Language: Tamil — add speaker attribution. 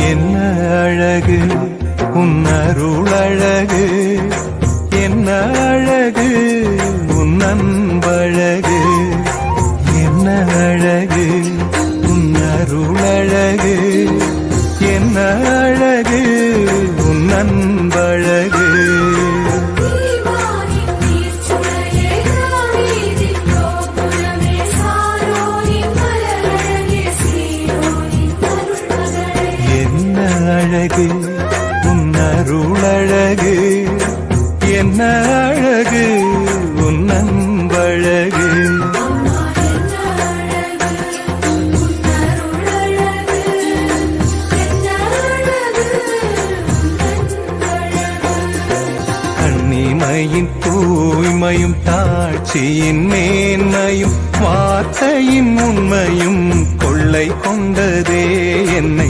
Speaker 1: என்ன அழகு? உன் அருள் அழகு. என்ன அழகு? உன் அன்பழகு என்ன அழகு? உன் அருள் அழகு. என்ன அழகு? உன் அன்பழகு அழகு உன்னருளழகு என்ன அழகு உன் கண்ணிமையின் தூய்மையும் தாட்சியின் மேன்மையும் வார்த்தையின் உண்மையும் கொள்ளை கொண்டதே என்னை